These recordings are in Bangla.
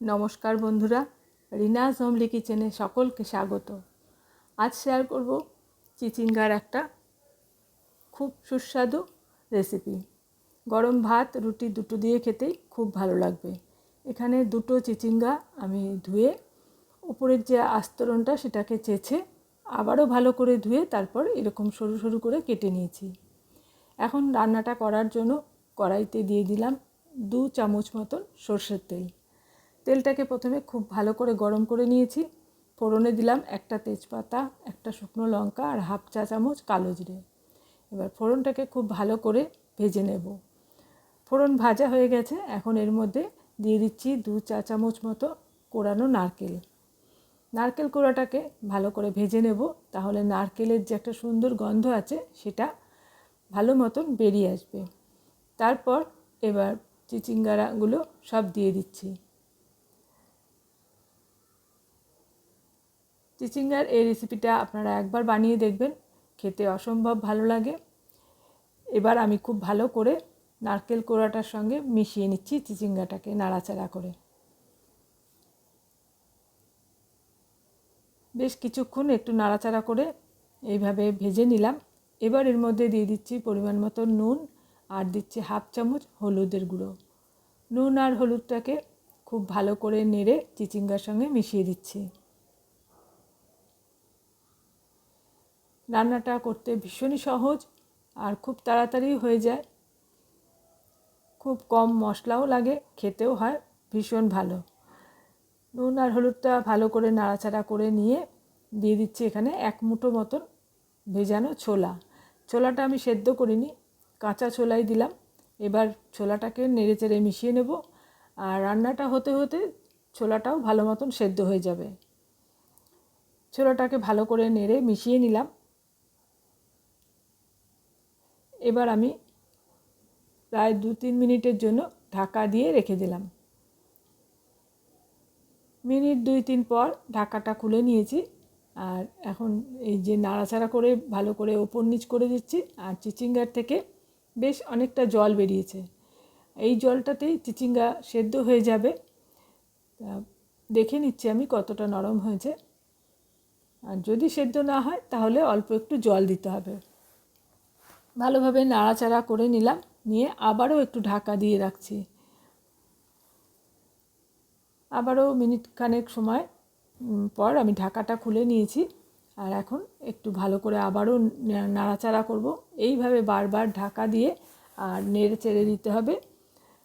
নমস্কার বন্ধুরা রিনাজ হোমলি কিচেনে সকলকে স্বাগত। আজ শেয়ার করব চিচিঙ্গার একটা খুব সুস্বাদু রেসিপি গরম ভাত, রুটি দুটো দিয়ে খেতেই খুব ভালো লাগবে। এখানে দুটো চিচিঙ্গা আমি ধুয়ে উপরের যে আস্তরণটা সেটাকে চেছে আবারও ভালো করে ধুয়ে তারপর এরকম সরু সরু করে কেটে নিয়েছি। এখন রান্নাটা করার জন্য কড়াইতে দিয়ে দিলাম দু চামচ মতন সর্ষের তেল। তেলটাকে প্রথমে খুব ভালো করে গরম করে নিয়েছি। ফোড়নে দিলাম একটা তেজপাতা, একটা শুকনো লঙ্কা আর হাফ চা চামচ কালো জিরে। এবার ফোড়নটাকে খুব ভালো করে ভেজে নেব। ফোড়ন ভাজা হয়ে গেছে, এখন এর মধ্যে দিয়ে দিচ্ছি দু চা চামচ মতো কোরানো নারকেল। নারকেল কোড়াটাকে ভালো করে ভেজে নেব, তাহলে নারকেলের যে একটা সুন্দর গন্ধ আছে, সেটা ভালো মতন বেরিয়ে আসবে। তারপর এবার চিচিঙ্গারাগুলো সব দিয়ে দিচ্ছি। চিচিঙ্গার এই রেসিপিটা আপনারা একবার বানিয়ে দেখবেন। খেতে অসম্ভব ভালো লাগে। এবার আমি খুব ভালো করে নারকেল কোড়াটার সঙ্গে মিশিয়ে নিচ্ছি চিচিঙ্গাটাকে নাড়াচাড়া করে। বেশ কিছুক্ষণ একটু নাড়াচাড়া করে এইভাবে ভেজে নিলাম। এবার এর মধ্যে দিয়ে দিচ্ছি পরিমাণ মতো নুন আর দিচ্ছি হাফ চামচ হলুদের গুঁড়ো। নুন আর হলুদটাকে খুব ভালো করে নেড়ে চিচিঙ্গার সঙ্গে মিশিয়ে দিচ্ছি। রান্নাটা করতে ভীষণই সহজ আর খুব তাড়াতাড়ি হয়ে যায়। খুব কম মশলাও লাগে, খেতেও হয়, ভীষণ ভালো। নুন আর হলুদটা ভালো করে নাড়াচাড়া করে নিয়ে দিয়ে দিচ্ছি এখানে এক মুঠো মতন ভেজানো ছোলা। ছোলাটা আমি সেদ্ধ করিনি, কাঁচা ছোলাই দিলাম। এবার ছোলাটাকে নেড়ে চেড়ে মিশিয়ে নেব আর রান্নাটা হতে হতে ছোলাটাও ভালো মতন সেদ্ধ হয়ে যাবে। ছোলাটাকে ভালো করে নেড়ে মিশিয়ে নিলাম। এবার আমি প্রায় দু তিন মিনিটের জন্য ঢাকা দিয়ে রেখে দিলাম। মিনিট দুই তিন পর ঢাকাটা খুলে নিয়েছি। আর এখন এই যে নাড়াচাড়া করে ভালো করে ওপর নিচ করে দিচ্ছি। আর চিচিঙ্গার থেকে বেশ অনেকটা জল বেরিয়েছে। এই জলটাতেই চিচিঙ্গা সেদ্ধ হয়ে যাবে। দেখে নিচ্ছি আমি কতটা নরম হয়েছে। আর যদি সেদ্ধ না হয়, তাহলে অল্প একটু জল দিতে হবে। ভালোভাবে নাড়াচাড়া করে নিলাম, নিয়ে আবারও একটু ঢাকা দিয়ে রাখছি। আবারও মিনিট খানেক সময় পর আমি ঢাকাটা খুলে নিয়েছি আর এখন একটু ভালো করে আবারও নাড়াচাড়া করব। এইভাবে বারবার ঢাকা দিয়ে আর নেড়ে চেড়ে দিতে হবে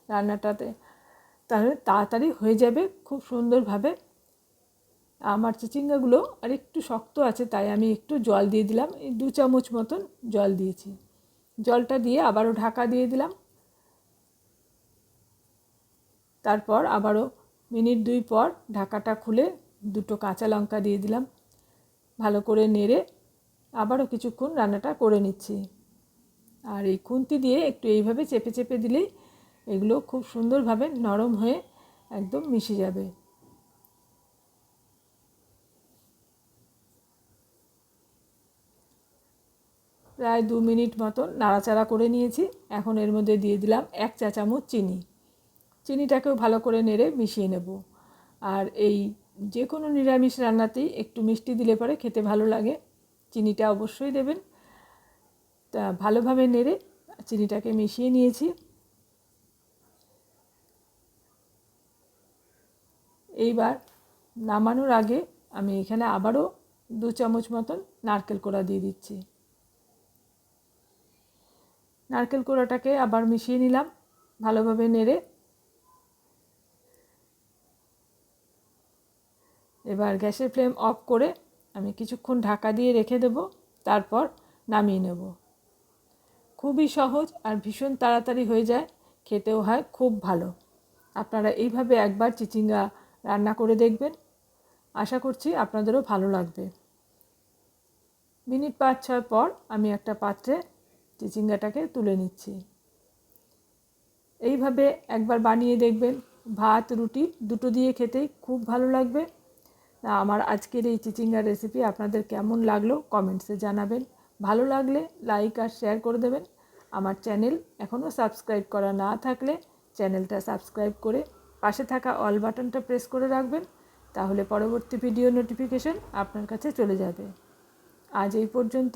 রান্নাটাতে। তাহলে তাড়াতাড়ি হয়ে যাবে খুব সুন্দরভাবে। আমার চিচিঙ্গাগুলো আর একটু শক্ত আছে, তাই আমি একটু জল দিয়ে দিলাম, এই দু চামচ মতন জল দিয়েছি। জলটা দিয়ে আবারও ঢাকা দিয়ে দিলাম। তারপর আবারও মিনিট দুই পর ঢাকাটা খুলে দুটো কাঁচা লঙ্কা দিয়ে দিলাম। ভালো করে নেড়ে আবারও কিছুক্ষণ রান্নাটা করে নিচ্ছি। আর এই খুন্তি দিয়ে একটু এইভাবে চেপে চেপে দিলেই এগুলো খুব সুন্দরভাবে নরম হয়ে একদম মিশে যাবে। প্রায় দু মিনিট মতো নাড়াচাড়া করে নিয়েছি। এখন এর মধ্যে দিয়ে দিলাম এক চা চামচ চিনি। চিনিটাকেও ভালো করে নেড়ে মিশিয়ে নেব। আর এই যে কোনো নিরামিষ রান্নাতেই একটু মিষ্টি দিলে পরে খেতে ভালো লাগে। চিনিটা অবশ্যই দেবেন। তা ভালোভাবে নেড়ে চিনিটাকে মিশিয়ে নিয়েছি। এইবার নামানোর আগে আমি এখানে আবারও দু চামচ মতন নারকেল কোড়া দিয়ে দিচ্ছি। নারকেল কোড়াটাকে আবার মিশিয়ে নিলাম, ভালোভাবে নেড়ে। এবার গ্যাসের ফ্লেম অফ করে আমি কিছুক্ষণ ঢাকা দিয়ে রেখে দেব, তারপর নামিয়ে নেব। খুবই সহজ আর ভীষণ তাড়াতাড়ি হয়ে যায়, খেতেও হয় খুব ভালো। আপনারা এইভাবে একবার চিচিঙ্গা রান্না করে দেখবেন। আশা করছি আপনাদেরও ভালো লাগবে। মিনিট পাঁচ ছয় পর আমি একটা পাত্রে চিচিঙ্গাটাকে তুলে নিচ্ছি। এইভাবে একবার বানিয়ে দেখবেন, ভাত, রুটি দুটো দিয়ে খেতেই খুব ভালো লাগবে। আমার আজকের এই চিচিঙ্গার রেসিপি আপনাদের কেমন লাগল কমেন্টসে জানাবেন। ভালো লাগলে লাইক আর শেয়ার করে দেবেন। আমার চ্যানেল এখনও সাবস্ক্রাইব করা না থাকলে চ্যানেলটা সাবস্ক্রাইব করে পাশে থাকা অল বাটনটা প্রেস করে রাখবেন, তাহলে পরবর্তী ভিডিও নোটিফিকেশন আপনার কাছে চলে যাবে। আজ এই পর্যন্ত।